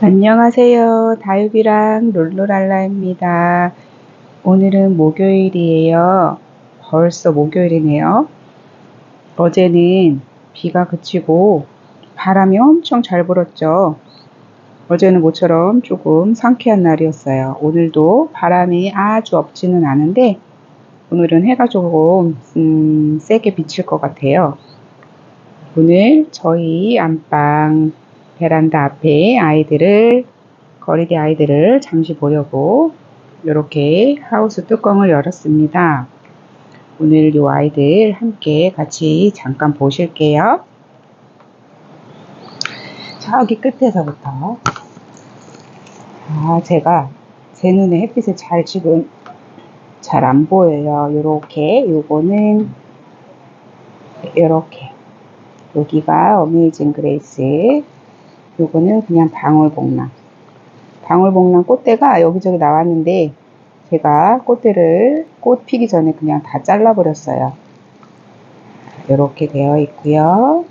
안녕하세요. 다육이랑 룰루랄라입니다. 오늘은 목요일이에요. 벌써 목요일이네요. 어제는 비가 그치고 바람이 엄청 잘 불었죠. 어제는 모처럼 조금 상쾌한 날이었어요. 오늘도 바람이 아주 없지는 않은데 오늘은 해가 조금 음, 세게 비칠 것 같아요. 오늘 저희 안방 베란다 앞에 아이들을 거리대 아이들을 잠시 보려고 이렇게 하우스 뚜껑을 열었습니다. 오늘 이 아이들 함께 같이 잠깐 보실게요. 저기 끝에서부터 아 제가 제 눈에 햇빛을 잘 지금 잘 안 보여요. 요렇게 요거는 요렇게 여기가 어메이징 그레이스 요거는 그냥 방울복랑. 방울복랑 꽃대가 여기저기 나왔는데 제가 꽃대를 꽃 피기 전에 그냥 다 잘라버렸어요. 이렇게 되어 있고요.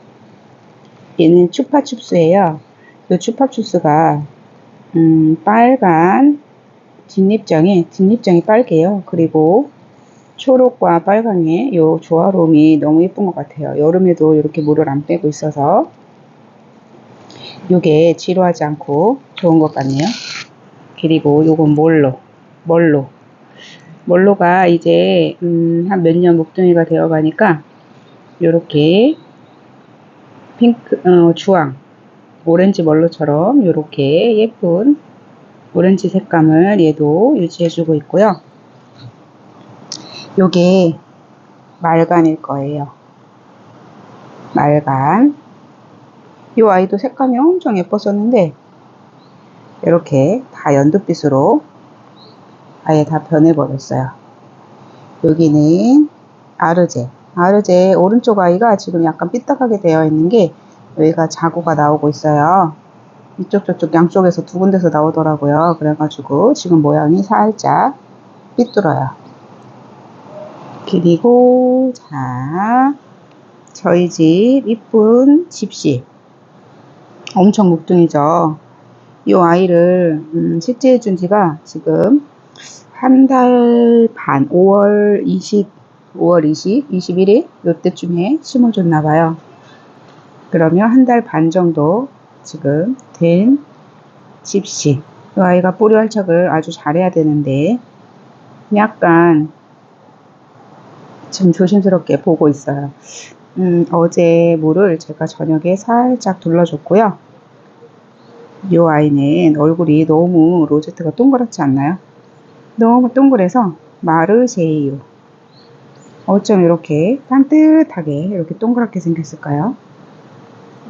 얘는 추파춥스예요. 이 추파춥스가 음, 빨간 뒷잎장이 뒷잎장이 빨개요. 그리고 초록과 빨강의 이 조화로움이 너무 예쁜 것 같아요. 여름에도 이렇게 물을 안 빼고 있어서 요게 지루하지 않고 좋은 것 같네요. 그리고 요건 몰로, 멀로. 몰로가 이제 음, 한 몇 년 목동이가 되어 가니까 요렇게 핑크, 어, 주황, 오렌지 멀로처럼 요렇게 예쁜 오렌지 색감을 얘도 유지해 주고 있고요. 요게 말간일 거예요. 말간. 이 아이도 색감이 엄청 예뻤었는데 이렇게 다 연두빛으로 아예 다 변해버렸어요. 여기는 아르제. 아르제 오른쪽 아이가 지금 약간 삐딱하게 되어 있는 게 여기가 자구가 나오고 있어요. 이쪽 저쪽 양쪽에서 두 군데서 나오더라고요. 그래가지고 지금 모양이 살짝 삐뚤어요. 그리고 자 저희 집 이쁜 집시 엄청 목둥이죠. 이 아이를 음, 실제해 준 지가 지금 한 달 반, 5월 20, 5월 20, 21일 요때쯤에 심어줬나 봐요. 그러면 한 달 반 정도 지금 된 집시. 이 아이가 뿌리 활착을 아주 잘해야 되는데 약간 좀 조심스럽게 보고 있어요. 음, 어제 물을 제가 저녁에 살짝 둘러줬고요. 이 아이는 얼굴이 너무 로제트가 동그랗지 않나요? 너무 동그래서 마르제이유. 어쩜 이렇게 산뜻하게 이렇게 동그랗게 생겼을까요?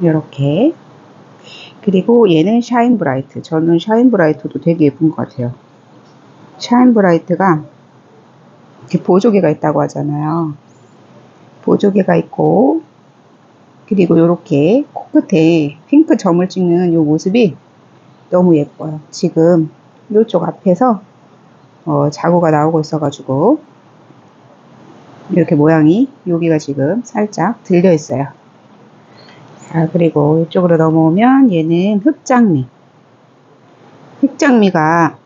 이렇게. 그리고 얘는 샤인 브라이트. 저는 샤인 브라이트도 되게 예쁜 것 같아요. 샤인 브라이트가 보조개가 있다고 하잖아요. 보조개가 있고 그리고 이렇게 코끝에 핑크 점을 찍는 이 모습이 너무 예뻐요. 지금 이쪽 앞에서 어, 자구가 나오고 있어가지고 이렇게 모양이 여기가 지금 살짝 들려 있어요. 자 그리고 이쪽으로 넘어오면 얘는 흑장미 흑장미가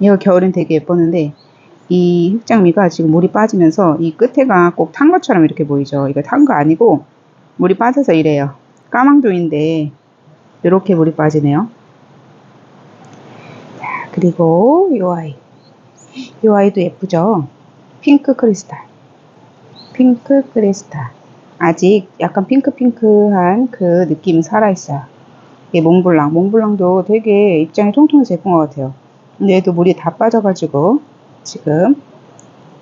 이거 겨울엔 되게 예뻤는데 이 흑장미가 지금 물이 빠지면서 이 끝에가 꼭 탄 것처럼 이렇게 보이죠. 이거 탄 거 아니고 물이 빠져서 이래요. 까망조인데 이렇게 물이 빠지네요. 자, 그리고 이 아이. 이 아이도 예쁘죠? 핑크 크리스탈. 핑크 크리스탈. 아직 약간 핑크핑크한 그 느낌이 살아있어요. 이게 몽블랑. 몽블랑도 되게 입장이 통통해서 예쁜 것 같아요. 근데 얘도 물이 다 빠져가지고 지금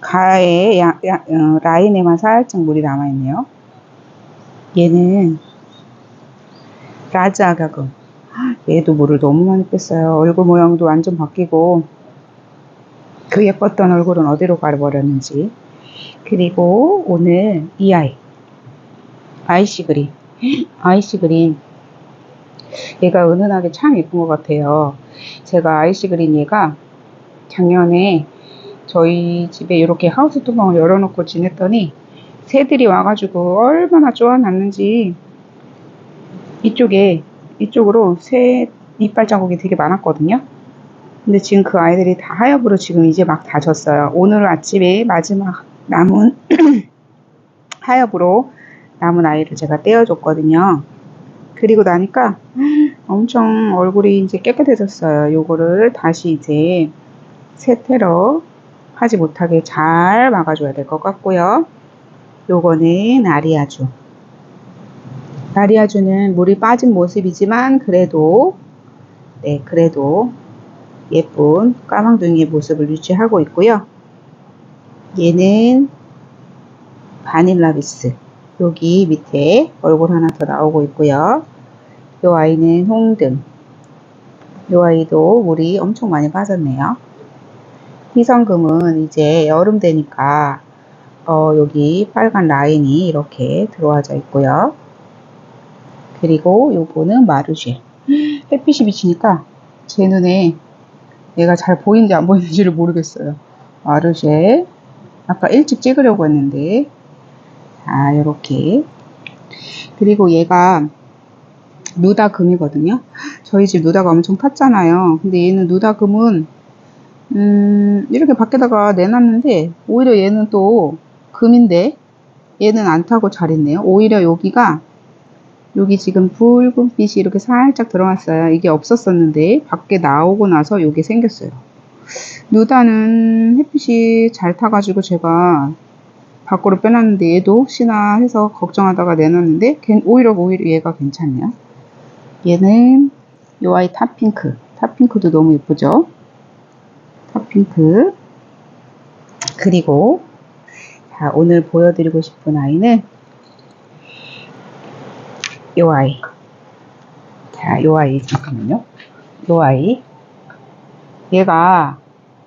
가에 야, 야, 어, 라인에만 살짝 물이 남아있네요. 얘는 라즈 아가금. 얘도 물을 너무 많이 뺐어요. 얼굴 모양도 완전 바뀌고 그 예뻤던 얼굴은 어디로 가버렸는지. 그리고 오늘 이 아이 아이시 그린 아이시 그린 얘가 은은하게 참 예쁜 것 같아요. 제가 아이시 그린 얘가 작년에 저희 집에 이렇게 하우스 뚜껑을 열어놓고 지냈더니 새들이 와가지고 얼마나 좋아놨는지 이쪽에 이쪽으로 새 이빨 자국이 되게 많았거든요. 근데 지금 그 아이들이 다 하엽으로 지금 이제 막 다 졌어요. 오늘 아침에 마지막 남은 하엽으로 남은 아이를 제가 떼어줬거든요. 그리고 나니까 엄청 얼굴이 이제 깨끗해졌어요. 요거를 다시 이제 세테러 하지 못하게 잘 막아줘야 될 것 같고요. 요거는 아리아주. 아리아주는 물이 빠진 모습이지만 그래도 네 그래도 예쁜 까망둥이의 모습을 유지하고 있고요. 얘는 바닐라비스. 여기 밑에 얼굴 하나 더 나오고 있고요. 요 아이는 홍등. 요 아이도 물이 엄청 많이 빠졌네요. 희성금은 이제 여름 되니까 어, 여기 빨간 라인이 이렇게 들어와져 있고요. 그리고 요거는 마르쉐. 햇빛이 비치니까 제 눈에 얘가 잘 보이는지 안 보이는지를 모르겠어요. 마르쉐. 아까 일찍 찍으려고 했는데 자 요렇게 그리고 얘가 누다금이거든요. 저희 집 누다가 엄청 탔잖아요. 근데 얘는 누다금은 음, 이렇게 밖에다가 내놨는데 오히려 얘는 또 금인데 얘는 안 타고 잘 있네요. 오히려 여기가 여기 지금 붉은 빛이 이렇게 살짝 들어왔어요. 이게 없었었는데 밖에 나오고 나서 이게 생겼어요. 누다는 햇빛이 잘 타가지고 제가 밖으로 빼놨는데 얘도 혹시나 해서 걱정하다가 내놨는데 걔- 오히려 오히려 얘가 괜찮네요. 얘는 요 아이 탑핑크. 탑핑크도 너무 예쁘죠? 탑핑크. 그리고 자, 오늘 보여드리고 싶은 아이는 요 아이. 자, 요 아이 잠깐만요. 요 아이. 얘가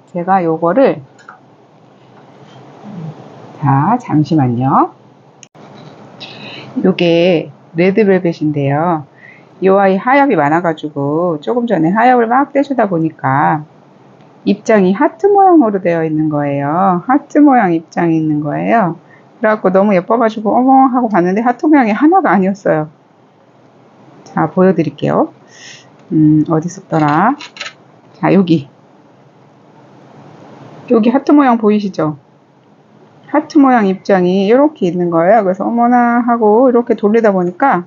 제가 요거를 자, 잠시만요. 요게 레드벨벳인데요. 요 아이 하엽이 많아가지고 조금 전에 하엽을 막 떼주다 보니까 입장이 하트 모양으로 되어 있는 거예요. 하트 모양 입장이 있는 거예요. 그래갖고 너무 예뻐가지고 어머 하고 봤는데 하트 모양이 하나가 아니었어요. 자, 보여드릴게요. 음, 어디 있었더라? 자, 여기. 여기 하트 모양 보이시죠? 하트 모양 입장이 이렇게 있는 거예요. 그래서 어머나 하고 이렇게 돌리다 보니까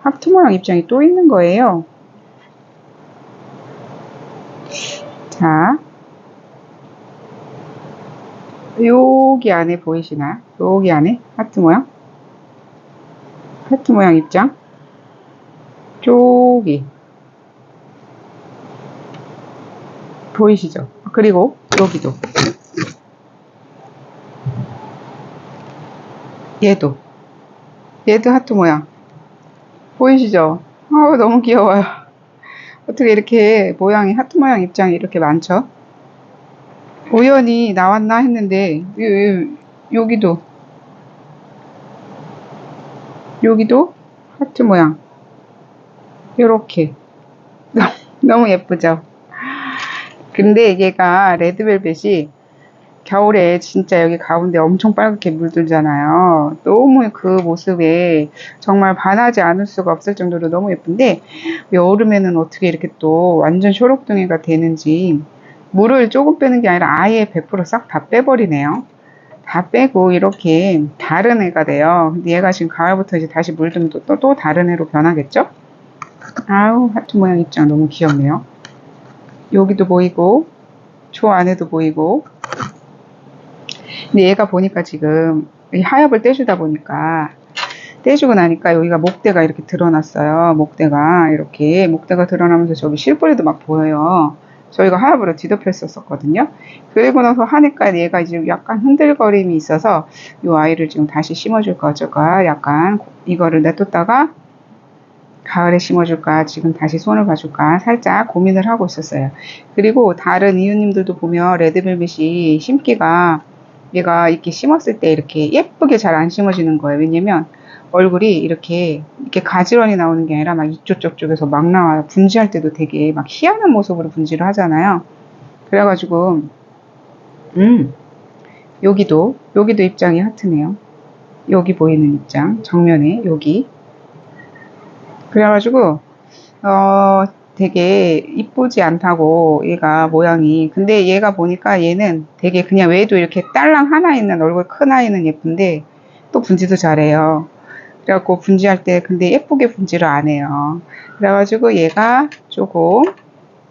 하트 모양 입장이 또 있는 거예요. 자, 여기 안에 보이시나? 여기 안에 하트 모양? 하트 모양 입장? 저기 보이시죠? 그리고 여기도 얘도 얘도 하트 모양 보이시죠? 아우 너무 귀여워요. 어떻게 이렇게 모양이 하트 모양 입장이 이렇게 많죠? 우연히 나왔나 했는데 여기도 여기도 하트 모양 요렇게 너무 예쁘죠? 근데 얘가 레드벨벳이 겨울에 진짜 여기 가운데 엄청 빨갛게 물들잖아요. 너무 그 모습에 정말 반하지 않을 수가 없을 정도로 너무 예쁜데 여름에는 어떻게 이렇게 또 완전 초록둥이가 되는지 물을 조금 빼는 게 아니라 아예 100%싹 다 빼버리네요. 다 빼고 이렇게 다른 애가 돼요. 근데 얘가 지금 가을부터 이제 다시 물들면 또, 또, 또 다른 애로 변하겠죠? 아우 하트 모양 입장 너무 귀엽네요. 여기도 보이고 저 안에도 보이고 근데 얘가 보니까 지금 이 하엽을 떼주다 보니까 떼주고 나니까 여기가 목대가 이렇게 드러났어요. 목대가 이렇게 목대가 드러나면서 저기 실뿌리도 막 보여요. 저희가 하엽으로 뒤덮였었거든요. 그리고 나서 하니까 얘가 지금 약간 흔들거림이 있어서 이 아이를 지금 다시 심어줄까 어쩔까 약간 이거를 냅뒀다가 가을에 심어줄까 지금 다시 손을 봐줄까 살짝 고민을 하고 있었어요. 그리고 다른 이웃님들도 보면 레드벨벳이 심기가 얘가 이렇게 심었을 때 이렇게 예쁘게 잘 안 심어지는 거예요. 왜냐면 얼굴이 이렇게 이렇게 가지런히 나오는 게 아니라 막 이쪽 저쪽에서 막 나와요. 분지할 때도 되게 막 희한한 모습으로 분지를 하잖아요. 그래가지고 음 여기도 여기도 입장이 하트네요. 여기 보이는 입장 정면에 여기 그래가지고 어 되게 이쁘지 않다고 얘가 모양이. 근데 얘가 보니까 얘는 되게 그냥 외에도 이렇게 딸랑 하나 있는 얼굴 큰 아이는 예쁜데 또 분지도 잘해요. 그래갖고 분지할 때 근데 예쁘게 분지를 안 해요. 그래가지고 얘가 조금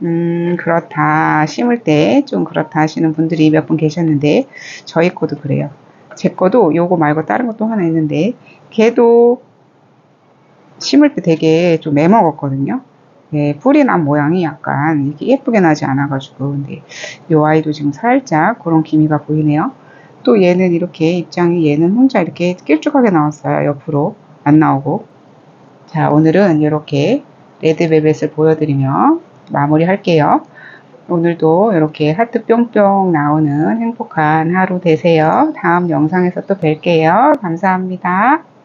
음 그렇다 심을 때 좀 그렇다 하시는 분들이 몇 분 계셨는데 저희 거도 그래요. 제 거도 요거 말고 다른 것도 하나 있는데 걔도 심을 때 되게 좀 애먹었거든요 예, 뿌리 난 모양이 약간 이렇게 예쁘게 나지 않아가지고 근데 요 아이도 지금 살짝 그런 기미가 보이네요. 또 얘는 이렇게 입장이 얘는 혼자 이렇게 길쭉하게 나왔어요. 옆으로 안 나오고 자 오늘은 이렇게 레드벨벳을 보여드리며 마무리 할게요. 오늘도 이렇게 하트 뿅뿅 나오는 행복한 하루 되세요. 다음 영상에서 또 뵐게요. 감사합니다.